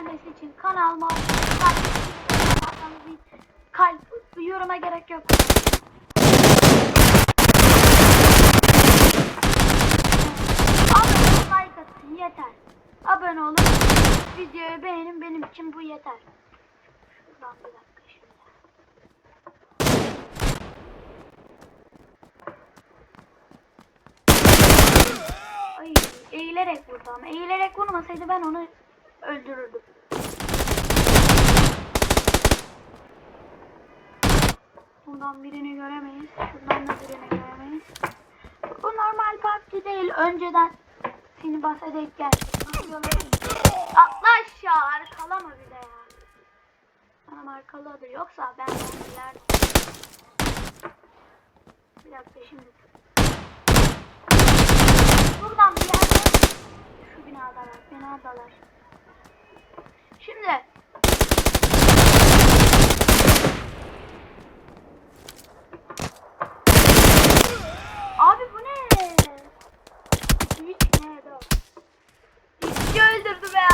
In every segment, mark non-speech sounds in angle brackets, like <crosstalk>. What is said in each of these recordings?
gelmesi için kanalıma kalp, kalp yoruma gerek yok. Abone olun, like atın yeter. Abone olun, videoyu beğenin benim için bu yeter. Şuradan bir dakika şimdi. Ay eğilerek vurdu ama eğilerek vurmasaydı ben onu öldürürdüm. Buradan birini göremeyiz. Şuradan da birini göremeyiz. Bu normal PUBG değil. Önceden seni bahsedek gel. Nasıl yola Atla aşağı. Arkalama bir de ya. Bana arkaladı. Yoksa ben ileride. Bir dakika şimdi. Buradan bir yerden şu binadalar. Binadalar. Şimdi Abi bu ne? Hiç ne dört. İki öldürdü be ya.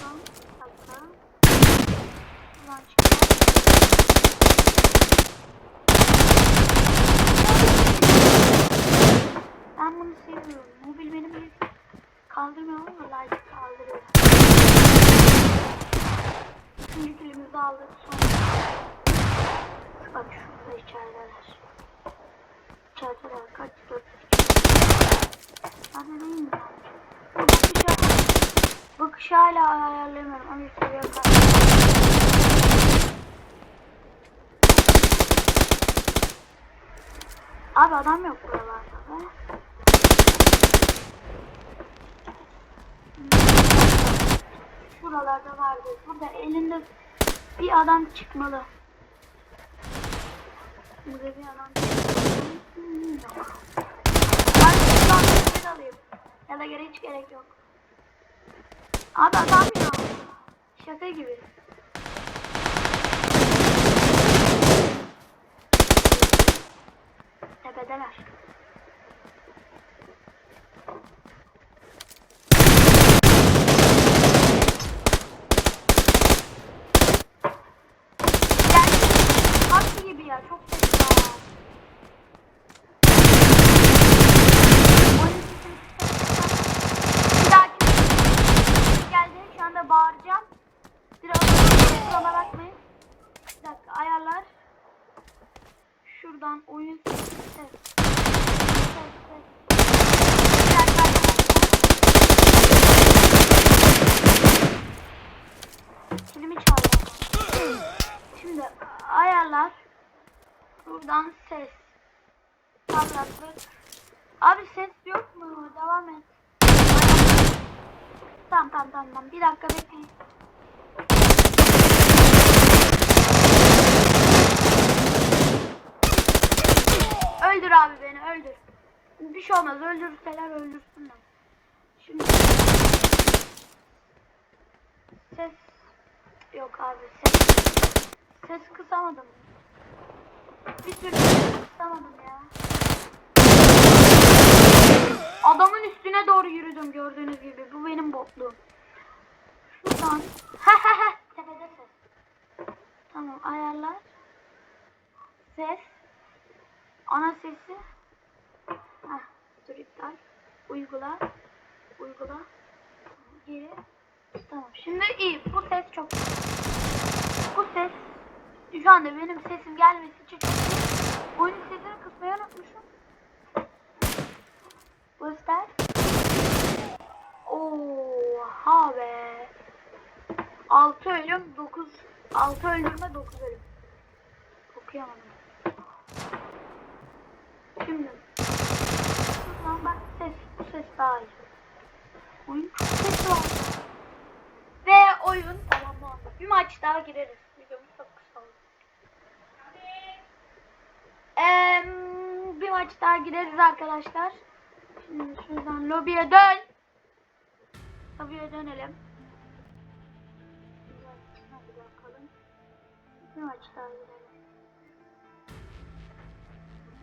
Tamam. Dakika. Buradan çıkar. Ben bunu seviyorum. Mobil benim bir kaldırmıyor ama like kaldırıyor. Kilimizi aldık sonra. Bak şurada içerideler. İçerideler kaç dört de değil mi? Bu bakışı, bakışı hala ayarlayamıyorum ama seviye kaç. Abi adam yok buralarda. Be. Şuralarda vardı. Burada elinde bir adam çıkmalı. Burada bir adam çıkmalı. Bir şey alayım. Ya da geri hiç gerek yok. Abi adam ya. Şaka gibi. Tepedeler. Yani haklı gibi ya çok ses var. Oyun sesini kısarsan- Bir dahaki geldi şu anda bağıracağım. Biraz kusura bakmayın. Bir dakika ayarlar. Şuradan oyun sesi ses. Ses ses. Bir dakika arkadaşlar. Kilimi çaldı. Şimdi ayarlar. Buradan ses. Parlaklık. Abi ses yok mu? Devam et. Tamam tamam tamam. Bir dakika bekleyin. Öldür abi beni öldür. Bir şey olmaz öldürseler öldürsünler. Şimdi ses yok abi ses ses kısamadım. Adamın üstüne doğru yürüdüm gördüğünüz gibi. Bu benim botluğum. Şuradan. Tepede ses. Tamam ayarlar. Ses. Ana sesi. Heh, dur iptal. Uygula. Uygula. Geri. Tamam. Şimdi iyi. Bu ses çok. Bu ses şu anda benim sesim gelmesi için. Oyunun sesini kısmayı unutmuşum. Göster. Oha be. 6 ölüm 9 6 öldürme 9 ölüm. Okuyamadım. Şimdi. Şuradan bak ses bu ses daha iyi. Oyun çok sesli. Ve oyun tamamlandı. Bir maç daha gireriz. Eee, bir maç daha gireriz arkadaşlar. Şimdi şuradan lobiye dön. Lobiye dönelim. Hadi. Bir maç daha girelim.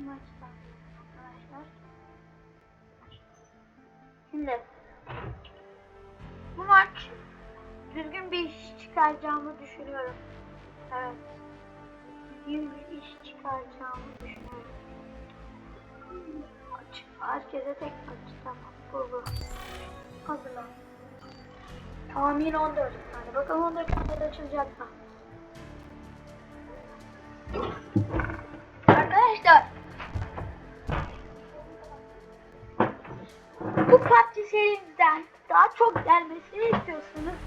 maçtan arkadaşlar. Şimdi bu maç düzgün bir iş çıkaracağımı düşünüyorum. Evet. Düzgün bir çıkaracağımı düşünüyorum. Maç. Herkese tek maç. Tamam. Bu bu. Hazırlan. Tahmin 14 tane. Bakalım 14 tane açılacak mı? Arkadaşlar bu PUBG serimizden daha çok gelmesini istiyorsanız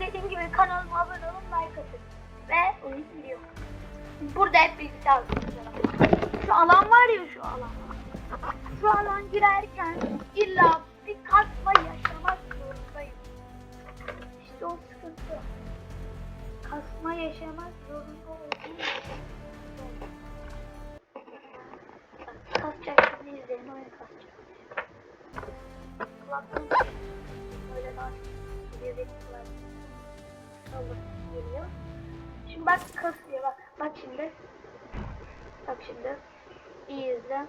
Geliyor. Şimdi bak kasıyor bak. Bak şimdi. Bak şimdi. İyi izle.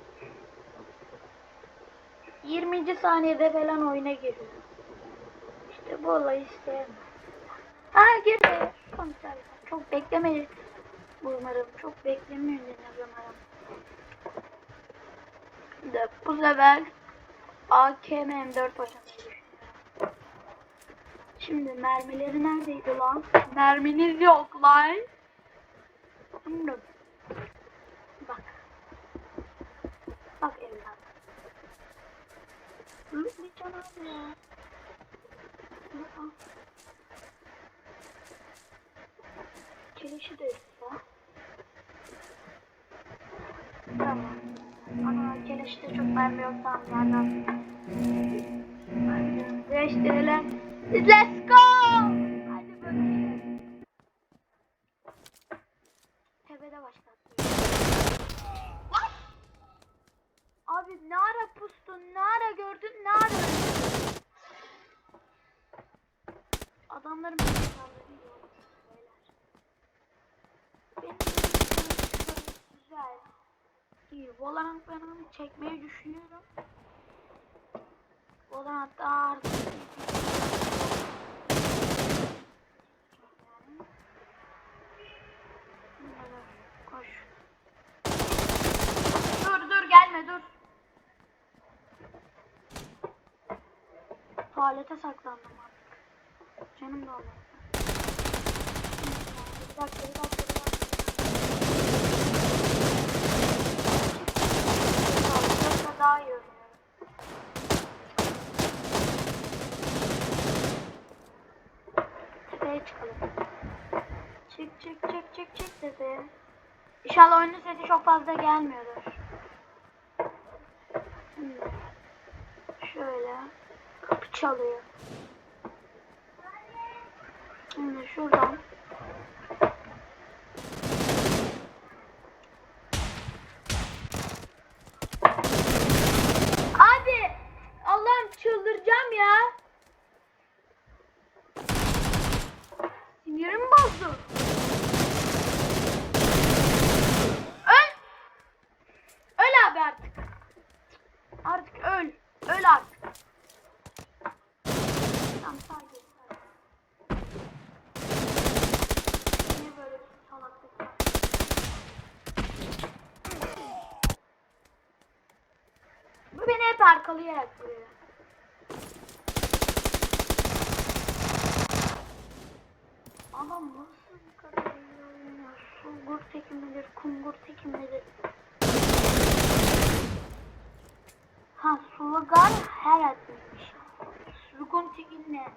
20. saniyede falan oyuna giriyor. İşte bu olayı sevmem. Ha girdi. Komiser. Çok beklemeyin. Umarım. Çok beklemiyorum umarım. De, bu sefer AKM M4 oynamayı düşünüyorum. Şimdi mermileri neredeydi lan? Merminiz yok lan. Şimdi bak. Bak evlat. Hı, bir canavar ya. Kirişi de üstte. Tamam. Ana keleşte çok mermi yok? Hadi değiştirelim. Let's go! Hadi bakalım. Tepede? Abi ne ara pustun, ne ara gördün, ne ara? Adamların beni saldırıyor. Beyler. Benim güzel. İyi. Valorant ben onu çekmeyi düşünüyorum. Valorant daha artık Koş. Dur dur gelme dur. Tuvalete saklandım artık. Canım da dakika bir dakika bir dakika. İnşallah oyunun sesi çok fazla gelmiyordur. Şimdi şöyle kapı çalıyor. Şimdi şuradan Abi Allah'ım çıldıracağım ya. Sinirim bozdu. Öl. Öl abi artık. Artık öl. Öl artık. Tamam sakin. Niye böyle bir salaklık var? Bu beni hep arkalayarak vuruyor. Adam nasıl bu kadar iyi oynuyor? Sungur teki midir, kungur teki Ha, Sulugar her atmış. Sulugun teki ne?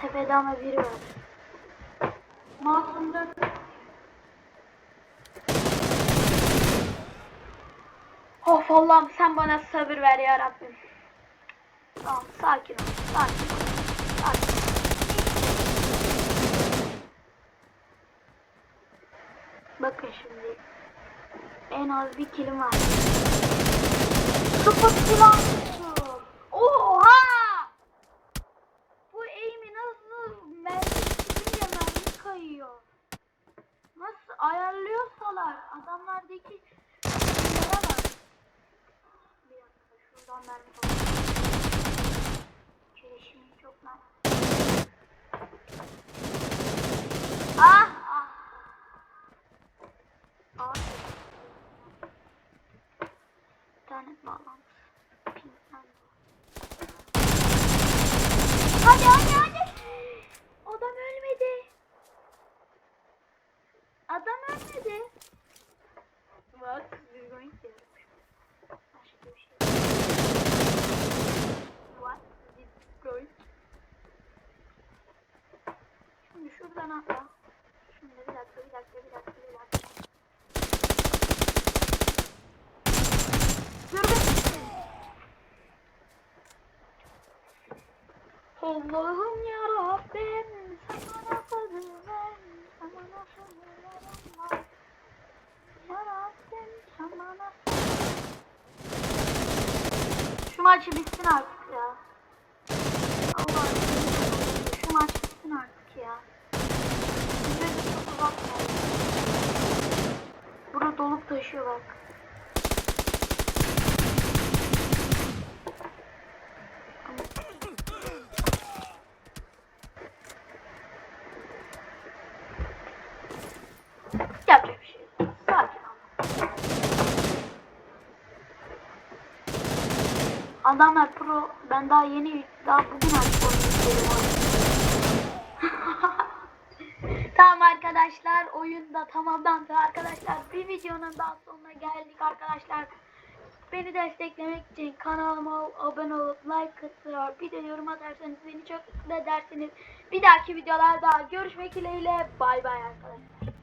Tepede ama biri var. Masumda. Allah'ım sen bana sabır ver ya Rabbim. Tamam sakin ol. Sakin ol. Sakin ol. Bakın şimdi. En az bir kilim var. Sıfır silah. Oha! Bu eğimi nasıl mermi kayıyor. Nasıl ayarlıyorsalar adamlardaki şeylere bak. Bir dakika şuradan mermi alalım. Çelişim çok lan. Ah ah. Ah. İnternet. Pinkten Hadi hadi hadi. Adam ölmedi. Adam ölmedi. Bir şey. What going Şimdi şuradan atla. Şimdi bir dakika bir dakika bir dakika bir dakika. Dur be. Allah'ım ya Rabbim sana ben sana var Ya Rabbim sana Şu maçı bitsin artık ya. Allah'ım şu maç bitsin artık ya. Bize çok uzatmayalım Burada dolup taşıyor bak Yapacak bir şey yok. Sakin ol. Adamlar pro. Ben daha yeni daha bugün açtım <laughs> tamam arkadaşlar oyunda tamamlandı arkadaşlar. Bir videonun daha sonuna geldik arkadaşlar. Beni desteklemek için kanalıma abone olup like atıyor. Bir de yorum atarsanız beni çok mutlu edersiniz. Bir dahaki videolarda görüşmek dileğiyle. Bay bay arkadaşlar.